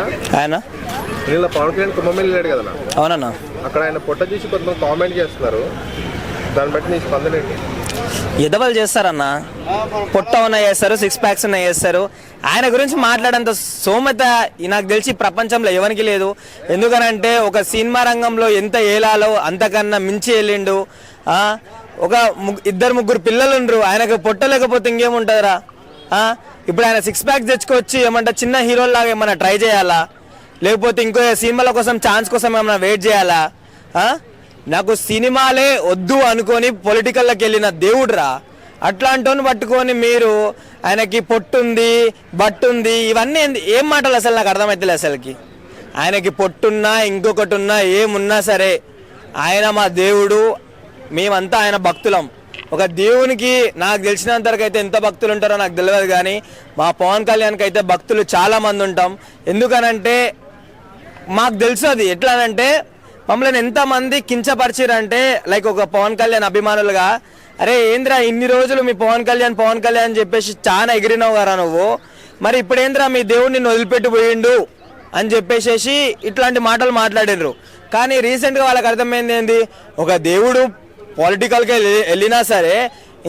ఆయన? నిన్న పవన్ కళ్యాణ్ కుంభమేళ వెళ్ళాడు కదా అవునన్నా. అక్కడ ఆయన పొట్ట చూసి కొంతమంది కామెంట్ చేస్తున్నారు. దాన్ని బట్టి నీ స్పందన ఏంటి? ఎదవలు చేస్తారన్న. పొట్ట ఉన్న చేస్తారు సిక్స్ ప్యాక్స్ ఉన్న చేస్తారు. ఆయన గురించి మాట్లాడేంత సోమత నాకు తెలిసి ప్రపంచంలో ఎవరికి లేదు. ఎందుకనంటే ఒక సినిమా రంగంలో ఎంత ఏలాలో అంతకన్నా మించి వెళ్ళిండు. ఆ, ఒక ఇద్దరు ముగ్గురు పిల్లలు ఉండ్రు ఆయనకు పొట్ట లేకపోతే ఇంకేముంటుందిరా? ఇప్పుడు ఆయన సిక్స్ ప్యాక్ తెచ్చుకొచ్చి ఏమంటే చిన్న హీరోల్లాగా ఏమైనా ట్రై చేయాలా? లేకపోతే ఇంకో సినిమాల కోసం ఛాన్స్ కోసం ఏమైనా వెయిట్ చేయాలా? నాకు సినిమాలే వద్దు అనుకొని పొలిటికల్లోకి వెళ్ళిన దేవుడురా. అట్లాంటోని పట్టుకొని మీరు ఆయనకి పొట్టుంది బట్టుంది ఇవన్నీ ఏం మాటలు అసలు నాకు అర్థమవుతలే అసలుకి. ఆయనకి పొట్టున్నా ఇంకొకటి ఉన్నా ఏమున్నా సరే ఆయన మా దేవుడు మేమంతా ఆయన భక్తులం. ఒక దేవునికి నాకు తెలిసినంత వరకు అయితే ఎంత భక్తులు ఉంటారో నాకు తెలియదు కానీ మా పవన్ కళ్యాణ్కి అయితే భక్తులు చాలామంది ఉంటాం. ఎందుకనంటే మాకు తెలుసు అది. ఎట్లానంటే మమ్మల్ని ఎంతమంది కించపరిచారంటే లైక్ ఒక పవన్ కళ్యాణ్ అభిమానులుగా అరే ఏంద్రా ఇన్ని రోజులు మీ పవన్ కళ్యాణ్ పవన్ కళ్యాణ్ అని చెప్పేసి చాలా ఎగిరినావు కదా నువ్వు? మరి ఇప్పుడేంద్రా మీ దేవుడిని వదిలిపెట్టి పోయిండు అని చెప్పేసేసి ఇట్లాంటి మాటలు మాట్లాడినరు కానీ రీసెంట్గా వాళ్ళకి అర్థమైంది ఏంది? ఒక దేవుడు పొలిటికల్కి వెళ్ళినా సరే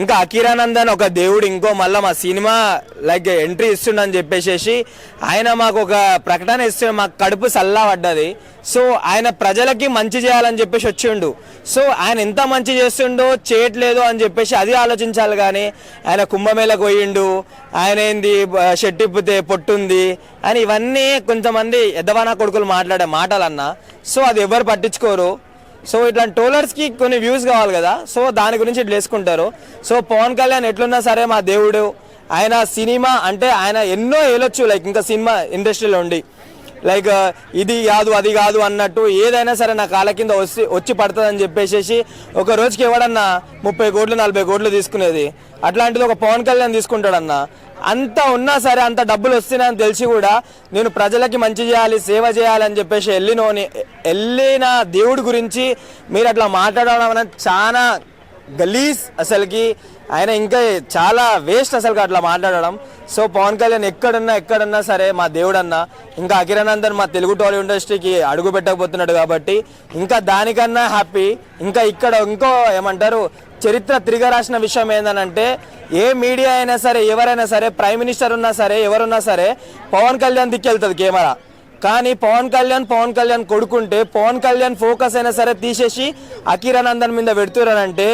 ఇంకా అకీరానంద్ అని ఒక దేవుడు ఇంకో మళ్ళీ మా సినిమా లైక్ ఎంట్రీ ఇస్తుండని చెప్పేసేసి ఆయన మాకు ఒక ప్రకటన ఇస్తుండే మాకు కడుపు సల్లా పడ్డది. సో ఆయన ప్రజలకి మంచి చేయాలని చెప్పేసి వచ్చిండు. సో ఆయన ఎంత మంచి చేస్తుండో చేయట్లేదు అని చెప్పేసి అది ఆలోచించాలి కానీ ఆయన కుంభమేళకు పోయిండు. ఆయన ఏంది షెట్టిప్పితే పొట్టుంది అని ఇవన్నీ కొంతమంది ఎద్దవానా కొడుకులు మాట్లాడే మాటలన్నా. సో అది ఎవరు పట్టించుకోరు. సో ఇట్లాంటి టోలర్స్కి కొన్ని వ్యూస్ కావాలి కదా. సో దాని గురించి ఇట్లా వేసుకుంటారు. సో పవన్ కళ్యాణ్ ఎట్లున్నా సరే మా దేవుడు. ఆయన సినిమా అంటే ఆయన ఎన్నో ఏలొచ్చు లైక్ ఇంకా సినిమా ఇండస్ట్రీలో ఉండి. లైక్ ఇది కాదు అది కాదు అన్నట్టు ఏదైనా సరే నా కాళ్ళ కింద వచ్చి వచ్చి పడుతుందని చెప్పేసి ఒక రోజుకి ఎవడన్నా ముప్పై కోట్లు నలభై కోట్లు తీసుకునేది. అట్లాంటిది ఒక పవన్ కళ్యాణ్ తీసుకుంటాడన్నా. అంత ఉన్నా సరే అంత డబ్బులు వస్తున్నాయని తెలిసి కూడా నేను ప్రజలకి మంచి చేయాలి సేవ చేయాలని చెప్పేసి వెళ్ళినోని వెళ్ళిన దేవుడి గురించి మీరు అట్లా మాట్లాడడం అనేది చాలా గలీజ్ అసలుకి ఆయన ఇంకా చాలా వేస్ట్ అసలు అట్లా మాట్లాడడం. సో పవన్ కళ్యాణ్ ఎక్కడున్నా ఎక్కడన్నా సరే మా దేవుడన్నా ఇంకా అఖిరానందన్ మా తెలుగు టాలీవుడ్ ఇండస్ట్రీకి అడుగు పెట్టకపోతున్నాడు కాబట్టి ఇంకా దానికన్నా హ్యాపీ ఇంకా ఇక్కడ ఇంకో ఏమంటారు చరిత్ర తిరిగి రాసిన విషయం ఏంటంటే ఏ మీడియా అయినా సరే ఎవరైనా సరే ప్రైమ్ మినిస్టర్ ఉన్నా సరే ఎవరున్నా సరే పవన్ కళ్యాణ్ దిక్కెళ్తుంది కెమెరా కానీ పవన్ కళ్యాణ్ పవన్ కళ్యాణ్ కొడుకుంటే పవన్ కళ్యాణ్ ఫోకస్ అయినా సరే తీసేసి అఖిరానందన్ మీద పెడుతున్నారంటే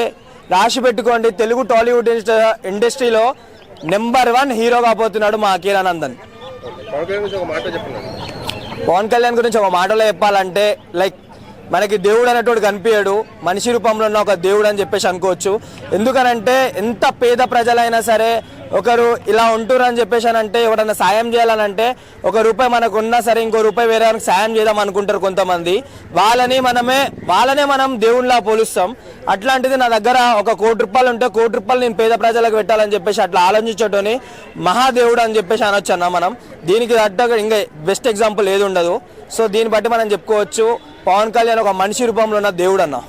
రాసి పెట్టుకోండి. తెలుగు టాలీవుడ్ ఇండస్ట్రీ- ఇండస్ట్రీలో నెంబర్ వన్ హీరో కాబోతున్నాడు మా మాట చెప్పినాను పవన్ కళ్యాణ్ గురించి ఒక మాటలో చెప్పాలంటే లైక్ మనకి దేవుడు అనేటోడు కనిపించాడు. మనిషి రూపంలో ఉన్న ఒక దేవుడు అని చెప్పేసి అనుకోవచ్చు. ఎందుకనంటే ఎంత పేద ప్రజలైనా సరే ఒకరు ఇలా ఉంటున్నారు అని చెప్పేసి అని అంటే ఎవరైనా సాయం చేయాలనంటే ఒక రూపాయి మనకు ఉన్నా సరే ఇంకో రూపాయి వేరే వాళ్ళకి సాయం చేద్దాం అనుకుంటారు కొంతమంది. వాళ్ళని మనమే వాళ్ళనే మనం దేవుళ్ళ పోలుస్తాం. అట్లాంటిది నా దగ్గర ఒక కోటి రూపాయలు ఉంటే కోటి రూపాయలు నేను పేద ప్రజలకు పెట్టాలని చెప్పేసి అట్లా ఆలోచించటోని మహాదేవుడు అని చెప్పేసి అనొచ్చు అన్న మనం. దీనికి తగ్గ ఇంకా బెస్ట్ ఎగ్జాంపుల్ ఏది ఉండదు. సో దీన్ని బట్టి మనం చెప్పుకోవచ్చు. పవన్ కళ్యాణ్ ఒక మనిషి రూపంలో ఉన్న దేవుడు అన్నా